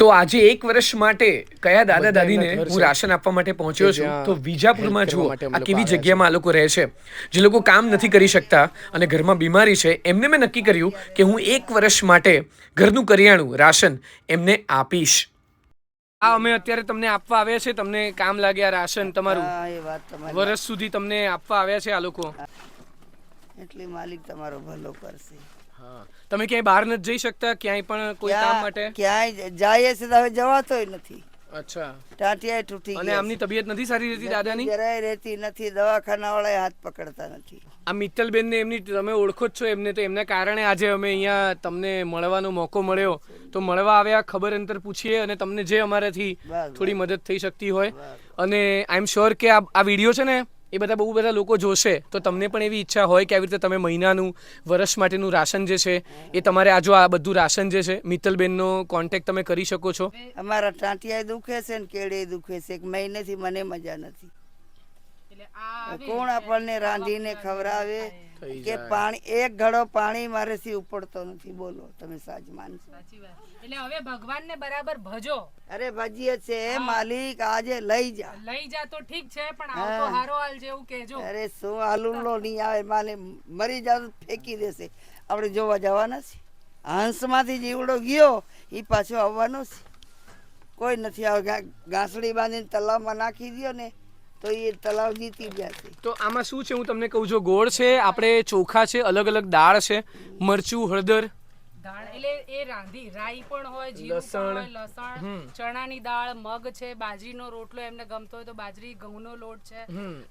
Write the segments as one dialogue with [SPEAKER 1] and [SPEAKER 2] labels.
[SPEAKER 1] તો આજે એક વર્ષ માટે કયા દાદા દાદીને હું રાશન આપવા માટે પહોંચ્યો છું? તો વિજાપુરમાં જુઓ આ કેવી જગ્યામાં આ લોકો રહે છે? જે લોકો કામ નથી કરી શકતા અને ઘરમાં બીમારી છે એમને મેં નક્કી કર્યું કે હું એક વર્ષ માટે ઘરનું કરિયાણું રાશન એમને આપીશ. આ અમે અત્યારે તમને આપવા આવ્યા છે તમને કામ લાગે આ રાશન તમારું?
[SPEAKER 2] હા એ વાત તમારી.
[SPEAKER 1] વર્ષ સુધી તમને આપવા આવ્યા છે આ લોકો?
[SPEAKER 2] એટલે માલિક તમારો ભલો કરશે.
[SPEAKER 1] તમે ક્યાંય બહાર નથી જઈ શકતા? ક્યાંય પણ કોઈ કામ માટે?
[SPEAKER 2] ક્યાંય જાય છે હવે જવાતોય નથી.
[SPEAKER 1] અચ્છા.
[SPEAKER 2] ટાંટિયા તૂટી
[SPEAKER 1] અને આમની તબિયત નથી સારી રહેતી દાદાની?
[SPEAKER 2] જરાય રહેતી નથી. દવાખાના વાળા હાથ પકડતા નથી.
[SPEAKER 1] આ મિત્તલબેનને એમની તમે ઓળખો જ છો એમને તો એમના કારણે આજે અમે અહીંયા તમને મળવાનો મોકો મળ્યો. તો મળવા આવ્યા ખબર અંતર પૂછીએ અને તમને જે અમારાથી થોડી મદદ થઈ શકતી હોય. અને આઈ એમ શ્યોર કે આ વીડિયો છે ને એ બધા બહુ બધા લોકો જોશે તો તમને પણ એવી ઈચ્છા હોય કે આવી રીતે તમે મહિનાનું વર્ષ માટેનું રાશન જે છે એ તમારે આ જો આ બધું રાશન જે છે મિત્તલબેનનો કોન્ટેક્ટ તમે કરી શકો છો.
[SPEAKER 2] અમારા ટાંટિયા દુખે છે ને કેળે દુખે છે એક મહિનેથી મને મજા નથી. કોણ આપણને રાંધીને ખવડાવે? કે પાણી એક ઘડો પાણી મારેથી ઉપડતો નથી બોલો તમે સાચ માનશો.
[SPEAKER 3] સાચી વાત. એટલે હવે ભગવાનને બરાબર ભજો.
[SPEAKER 2] અરે ભજીએ છે માલિક આજે લઈ જા.
[SPEAKER 3] લઈ જા તો ઠીક છે પણ આવતો હારો હાલ જેવું કહેજો.
[SPEAKER 2] અરે શું આલુલો નહીં આવે માલે મરી જાવ તો ફેંકી દેશે. આપણે જોવા જવાના છે હંસમાંથી જીવડો ગયો એ પાછો આવવાનો છે. કોઈ નથી આવે ઘાસડી બાંધીને તલાવમાં નાખી દો ને તો એ તલાવ જીતી જશે
[SPEAKER 1] તો આમાં શું છે? હું તમને કહું છું ગોળ છે આપણે ચોખા છે અલગ અલગ દાળ છે મરચું હળદર.
[SPEAKER 3] દાળ એટલે એ રાંધી રાઈ પણ હોય જીરું હોય લસણ ચણાની દાળ મગ છે બાજરીનો રોટલો એમને ગમતો હોય તો બાજરી ઘઉંનો લોટ છે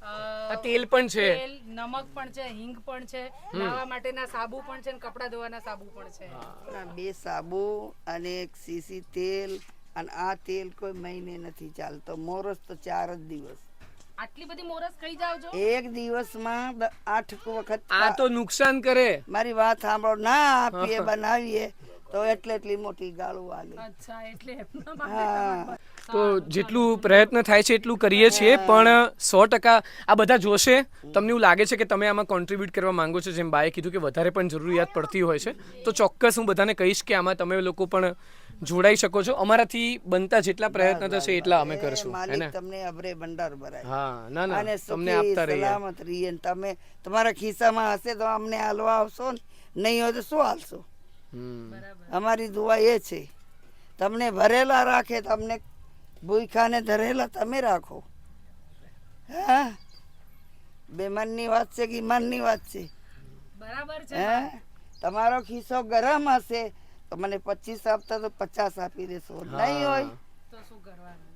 [SPEAKER 1] આ તેલ પણ છે.
[SPEAKER 3] તેલ નમક પણ છે હિંગ પણ છે નાવા માટેના સાબુ પણ છે અને કપડા ધોવાના સાબુ પણ છે.
[SPEAKER 2] બે સાબુ અને એક સીસી તેલ અને આ તેલ કોઈ મહિને નથી ચાલતો. મોરસ તો ચાર જ દિવસ.
[SPEAKER 3] આટલી બધી મોરસ ખાઈ જાવ છો?
[SPEAKER 2] એક દિવસમાં આઠ વખત
[SPEAKER 1] આ તો નુકસાન કરે.
[SPEAKER 2] મારી વાત સાંભળો. ના આપીએ બનાવીએ તો એટલે એટલી મોટી ગાળું આલે
[SPEAKER 3] અચ્છા એટલે એમના માટે
[SPEAKER 2] હા.
[SPEAKER 1] તો જેટલું પ્રયત્ન થાય છે એટલું કરીએ છીએ પણ સો ટકા આ બધા જોશે. તમને એવું લાગે છે કે તમે આમાં કોન્ટ્રીબ્યુટ કરવા માંગો છો જેમ બાએ કીધું કે વધારે પણ જરૂરિયાત પડતી હોય છે તો ચોક્કસ હું બધાને કહીશ કે આમાં તમે લોકો પણ જોડાઈ શકો છો. અમારાથી બનતા જેટલા પ્રયત્ન થશે એટલા અમે કરશું હે ને?
[SPEAKER 2] તમને અભરે ભંડાર ભરાય.
[SPEAKER 1] હા ના ના તમને આપતા રહીએ.
[SPEAKER 2] સલામત રહીએ તમે તમારા ખિસ્સામાં હશે તો અમને હાલવા આવશો ને? નહીં હોય તો શું હાલશો?
[SPEAKER 1] હમ.
[SPEAKER 2] અમારી દુઆ એ છે. તમને ભરેલા રાખે તમને ભૂખાને ધરેલા તમે રાખો. હા? બેમાનની વાત છે કે ઈમાનની વાત છે?
[SPEAKER 3] બરાબર છે
[SPEAKER 2] હે? તમારો ખિસ્સો ગરમ હશે તો મને પચીસ આપતા તો પચાસ આપી દેશો. નહીં હોય?
[SPEAKER 3] તો શું કરવાનું?